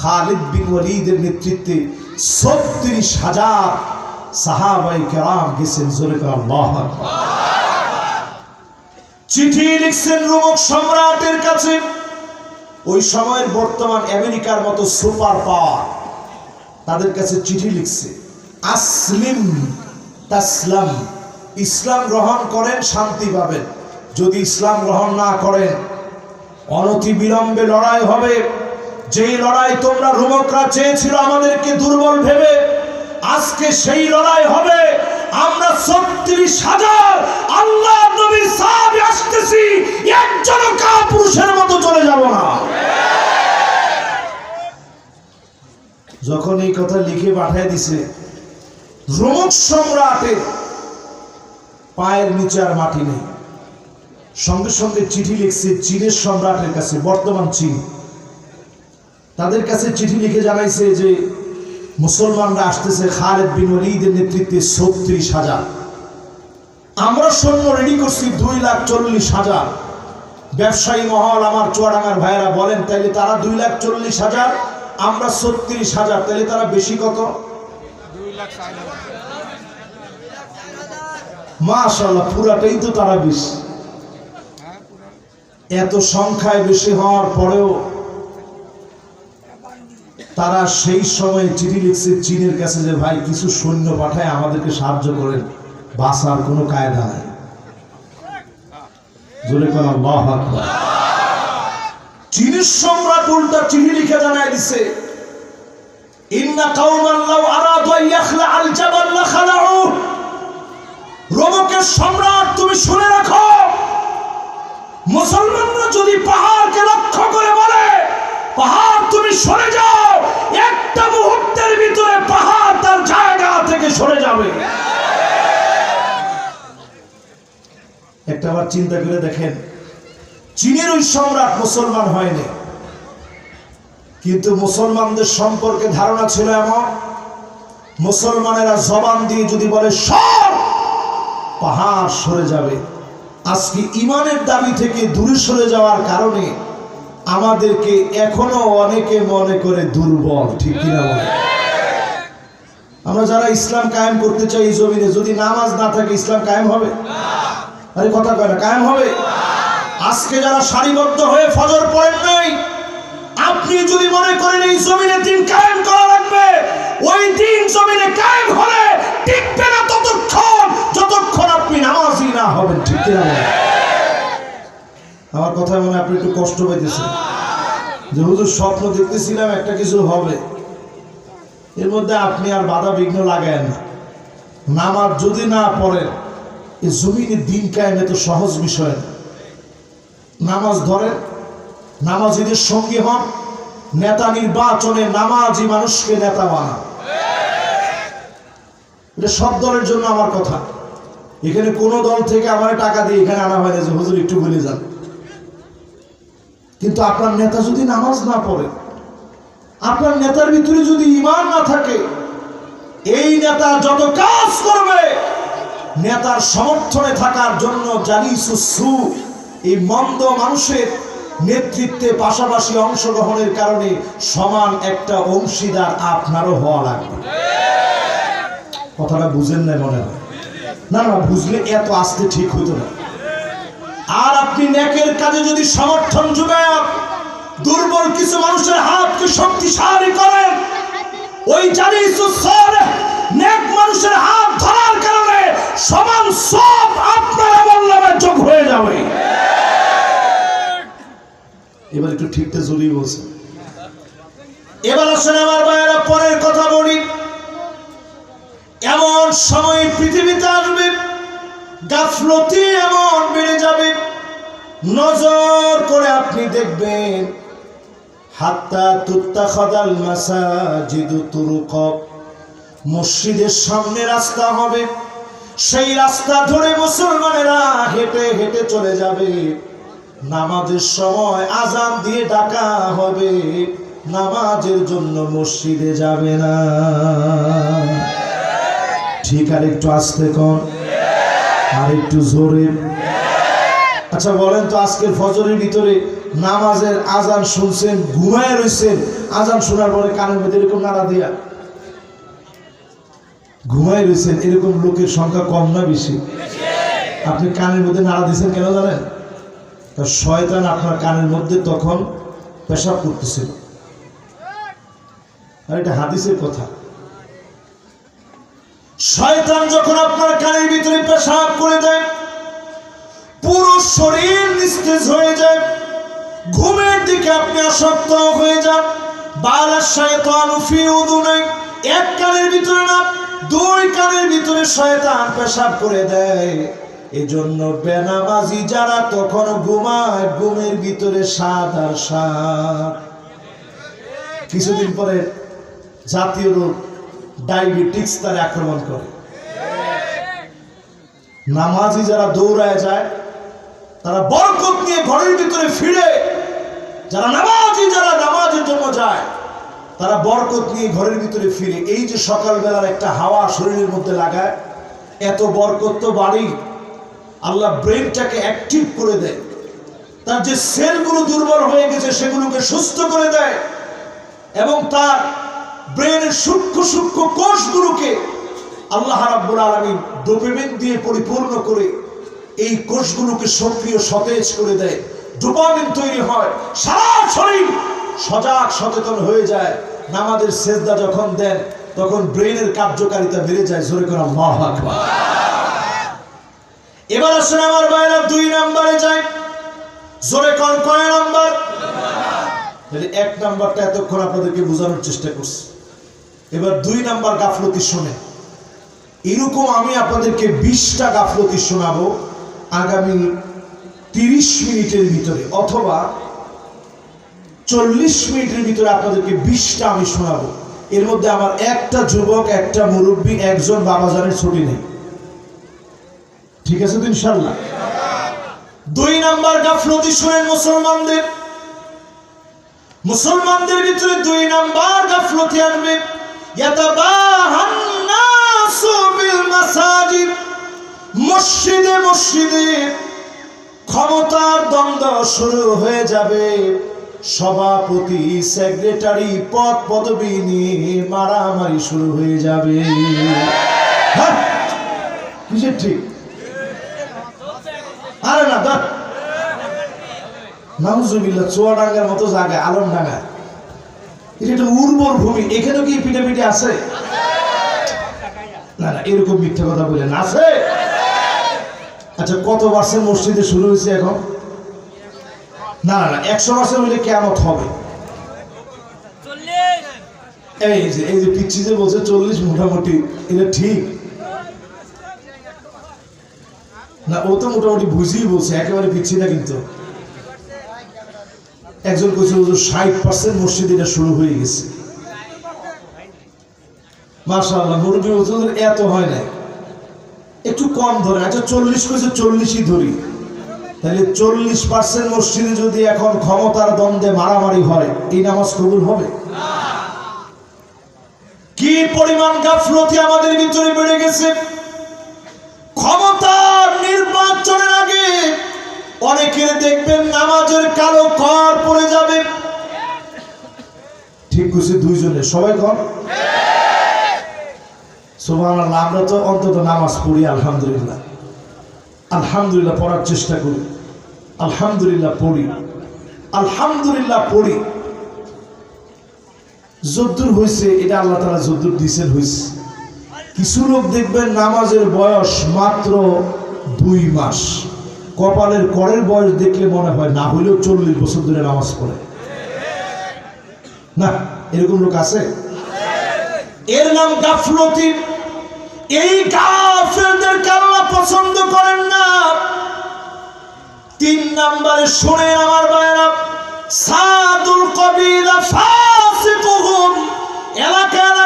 খালিদ বিন ওয়ালিদের নেতৃত্বে ছত্রিশ হাজার সাহাবাই কেরাম গেছেন, জোরে চিঠি লিখছেন রোমক সম্রাটের কাছে। ওই সময়ের বর্তমান আমেরিকার মতো সুপার পাওয়ার তাদের কাছে চিঠি লিখছে। আসলিম তাসলাম, ইসলাম গ্রহণ করেন, শান্তি পাবেন। যদি ইসলাম গ্রহণ না করেন অনতি বিলম্বে লড়াই হবে। যেই লড়াই তোমরা রোমকরা চেয়েছিল আমাদেরকে দুর্বল ভেবে, আজকে সেই লড়াই হবে। আমরা ছত্রিশ হাজার আল্লাহ নবীর সাহাবী আসতেছি একজন পুরুষের মতো চলে যাব না। যখন এই কথা লিখে পাঠিয়ে দিছে, রোমক সম্রাটের পায়ের নিচে আর মাটি নেই। সঙ্গে সঙ্গে চিঠি লিখছে, চীনের সম্রাটের কাছে, বর্তমান চীন। তাদের কাছে চিঠি লিখে জানাইছে যে, মুসলমানরা আসতেছে খালেদ বিন ওয়ালিদের নেতৃত্বে ছত্রিশ হাজার। আমরা সৈন্য রেডি করছি দুই লাখ চল্লিশ হাজার। ব্যবসায়ী মহল আমার চুয়াডাঙ্গার ভাইয়েরা বলেন, তাইলে তারা দুই লাখ চল্লিশ হাজার, আমরা ছত্রিশ হাজার, তাইলে তারা বেশি কত? মাশাল্লাহ পুরাটাই তো তারা বেশি। এত সংখ্যায় বেশি হওয়ার পরেও তারা সেই সময় চিঠি লিখছে চীনের কাছে যে, ভাই, কিছু সৈন্য পাঠায়, আমাদেরকে সাহায্য করেন। বাসার কোনো কায়দা নাই। চীনের সম্রাট উল্টা চিঠি লিখে দিছে সম্রাট, তুমি শুনে রাখো, মুসলমানরা যদি পাহাড়কে লক্ষ্য করে বলে, পাহাড়, তুমি সরে যাও। সরে যাবে। একটা বার চিন্তা করে দেখেন, চীনের ওই সম্রাট মুসলমান হয়নি, কিন্তু মুসলমানদের সম্পর্কে ধারণা ছিল এমন, মুসলমানেরা জবান দিয়ে যদি বলে, সব পাহাড় সরে যাবে। আজকে ইমানের দাবি থেকে দূরে সরে যাওয়ার কারণে আমাদেরকে এখনও অনেকে মনে করে দুর্বল, ঠিক কিনা বলে আমরা যারা ইসলাম কায়েম করতে চাই এই জমিনে, যদি নামাজ না থাকে, ইসলাম কায়েম হবে? আরে কথা কয় না, কায়েম হবে? আজকে যারা সারিবদ্ধ হয়ে ফজর পড়েন নাই, আপনি যদি মনে করেন এই জমিনে দিন কায়েম করা লাগবে, ওই দিন জমিনে কায়েম হলে টিকবে না ততক্ষণ, যতক্ষণ আপনি নামাজি না হবেন, ঠিক বলেন? আমার কথা মনে আপনি একটু কষ্ট পাইতেছেন। যে হুজুর স্বপ্ন দেখতেছিলাম একটা কিছু হবে। এর মধ্যে আপনি আর বাধা বিঘ্ন লাগায়েন না। নামাজ যদি না পড়েন এই জমিনে দিন কায়েমে তো সহজ বিষয় না। নামাজ ধরেন, নামাজিদের সঙ্গী হন, নেতা নির্বাচনে নামাজি মানুষকে নেতা বানান। এটা সব দলের জন্য আমার কথা। এখানে কোন দল থেকে আমার টাকা দিয়ে এখানে আনা হয় না যে, হুজুর, একটু বলে যান। কিন্তু আপনার নেতা যদি নামাজ না পড়ে আপনার নেতার ভিতরে যদি ইমান না থাকে, এই নেতা যত কাজ করবে, নেতার সমর্থনে থাকার জন্য জানি সুসু এই মন্দ মানুষের নেতৃত্বে পাশাপাশি অংশগ্রহণের কারণে সমান একটা অংশীদার আপনারও হওয়া লাগবে। কথাটা বুঝেন না মনে হয়? না না, বুঝলে এত আসতে ঠিক হতো না। আর আপনি নেকের কাজে যদি সমর্থন যোগান দুর্বল কিছু মানুষের হাতকে শক্তিশালী করেন ওই জানি নেক মানুষের হাত ধরার কারণে সমান সব আপনার আমল নামে যোগ হয়ে যাবে। এবার একটু ঠিকটা জড়িয়ে বলছে। এবার আসেন আমার ভাইয়েরা, পরের কথা বলি। এমন সময় পৃথিবীতে আসবে, গাফলতি এমন বেড়ে যাবে। নজর করে আপনি দেখবেন হাত্তা তুত্তা খদাল মাসাজিদু তুরুক। মসজিদের সামনে রাস্তা হবে, সেই রাস্তা ধরে মুসলমানেরা হেঁটে হেঁটে চলে যাবে। নামাজের সময় আজান দিয়ে ডাকা হবে, নামাজের জন্য মসজিদে যাবে না। ঠিক আর একটু আসতে কম আর একটু জোরে। আচ্ছা বলেন তো আজকের ফজরের ভিতরে নামাজের আজান শুনছেন, ঘুমায় রয়েছেন আজান শোনার পরে কানের মধ্যে এরকম নাড়া দিয়া? ঘুমায় রয়েছেন এরকম লোকের সংখ্যা কম না বেশি? আপনি কানের মধ্যে নাড়া দিয়েছেন কেন জানেন? শয়তান আপনার কানের মধ্যে তখন পেশাব করতেছিল আর এটা হাদিসের কথা। শয়তান যখন আপনার কানের ভিতরে পেশাব করে দেয় পুরো শরীর নিস্তেজ হয়ে যায়। ঘুমের দিকে আপনি আসক্ত হয়ে যান। বালার শয়তান ফি উদুনাই এক কানের ভিতরে না, দুই কানের ভিতরে শয়তান পেশাব করে দেয়। এজন্য বেনামাজি যারা তখন ঘুমায়, ঘুমের ভিতরে সাত আর সাত কিছুদিন পরে জাতীয় রোগ, ডায়াবেটিক্স তার আক্রমণ করে। নামাজি যারা দৌড়ায় যায় তারা বরকত নিয়ে ঘরের ভিতরে ফিরে, যারা নামাজি, যারা নামাজের জন্য যায়, তারা বরকত নিয়ে ঘরের ভিতরে ফিরে। এই যে সকালবেলার একটা হাওয়া শরীরের মধ্যে লাগায়, এত বরকত তো বাড়ি আল্লাহ ব্রেনটাকে অ্যাক্টিভ করে দেয়। তার যে সেলগুলো দুর্বল হয়ে গেছে, সেগুলোকে সুস্থ করে দেয় এবং তার ব্রেনের সূক্ষ্ম সূক্ষ্ম কোষগুলোকে আল্লাহ রাব্বুল আলামিন ডোপামিন দিয়ে পরিপূর্ণ করে এই কোষগুলোকে সক্রিয় সতেজ করে দেয়। ডোপামিন তৈরি হয়, সারা শরীর সজাগ সচেতন হয়ে যায়। নামাজের সেজদা যখন দেন, তখন ব্রেনের কার্যকারিতা বেড়ে যায়। জোরে করে আকবার। এবার আসেন আমার বাইরা দুই নাম্বারে যায় জোরে কন, কয় নাম্বার? তাহলে এক নাম্বারটা এতক্ষণ আপনাদেরকে বোঝানোর চেষ্টা করছি। এবার দুই নাম্বার গাফলতি শোনে এরকম আমি আপনাদেরকে বিশটা গাফলতি শোনাবো। আগামী তিরিশ মিনিটের ভিতরে অথবা চল্লিশ মিনিটের ভিতরে আপনাদেরকে বিশটা আমি শোনাবো। এর মধ্যে আমার একটা যুবক, একটা মুরব্বী, একজন বাবাজানের ছুটি নেই। ঠিক আছে তো ইনশাল্লাহ দুই নাম্বার গাফলতি শোনেন মুসলমানদের। মুসলমানদের ভিতরে দুই নাম্বার গাফলতি আনবে ইয়াতাবাহান মসজিদে ক্ষমতার দ্বন্দ্ব শুরু হয়ে যাবে। সভাপতি, সেক্রেটারি, পদ, পদবি নিয়ে মারামারি শুরু হয়ে যাবে। এটা একটা উর্বর ভূমি, এখানেও কি পিঠে পিঠে আছে? না না, এরকম মিথ্যা কথা বলেন আছে? আচ্ছা কত পার্সেন্ট মসজিদে শুরু হয়েছে এখন? না না না, একশো পার্সেন্ট হলে কেমন হবে। এই যে এই যে পিচ্ছি যে বলছে চল্লিশ মোটামুটি, এটা ঠিক। না, ও তো মোটামুটি বুঝিয়ে বলছে, একেবারে পিচ্ছি না কিন্তু। একজন কইছে, হুজুর, ষাট পার্সেন্ট মসজিদ এটা শুরু হয়ে গেছে। মাশাআল্লাহ, মুরব্বী এত হয় না একটু কম ধরে আচ্ছা চল্লিশ কইছে চল্লিশই ধরি। তাহলে চল্লিশ পার্সেন্ট মসজিদে যদি এখন ক্ষমতার দ্বন্দ্বে মারামারি হয়, এই নামাজ কবুল হবে? কি পরিমাণ গাফলতি আমাদের ভিতরে বেড়ে গেছে? ক্ষমতার নির্বাচনের আগে অনেকের দেখবেন নামাজের কালো কর পড়ে যাবে। ঠিক করছে দুইজনে, সবাই কর? আমরা তো অন্তত নামাজ পড়ি, আলহামদুলিল্লাহ। আলহামদুলিল্লাহ পড়ার চেষ্টা করি। আলহামদুলিল্লাহ পড়ি। আলহামদুলিল্লাহ পড়ি। যদ্দুর হয়েছে এটা আল্লাহ তালা যদ্দুর দিছেন হয়েছে কিছু লোক দেখবেন নামাজের বয়স মাত্র দুই মাস। কপালের করের বয়স দেখলে মনে হয় না হলেও চল্লিশ বছর ধরে নামাজ পড়ে। না, এরকম লোক আছে? এর নাম গাফলতি। এই গাফেলদেরকে আল্লাহ পছন্দ করেন না। তিন নম্বরে শুনে আমার বায়রা সাদুল কবিরা ফাসিকুহুম এলাকার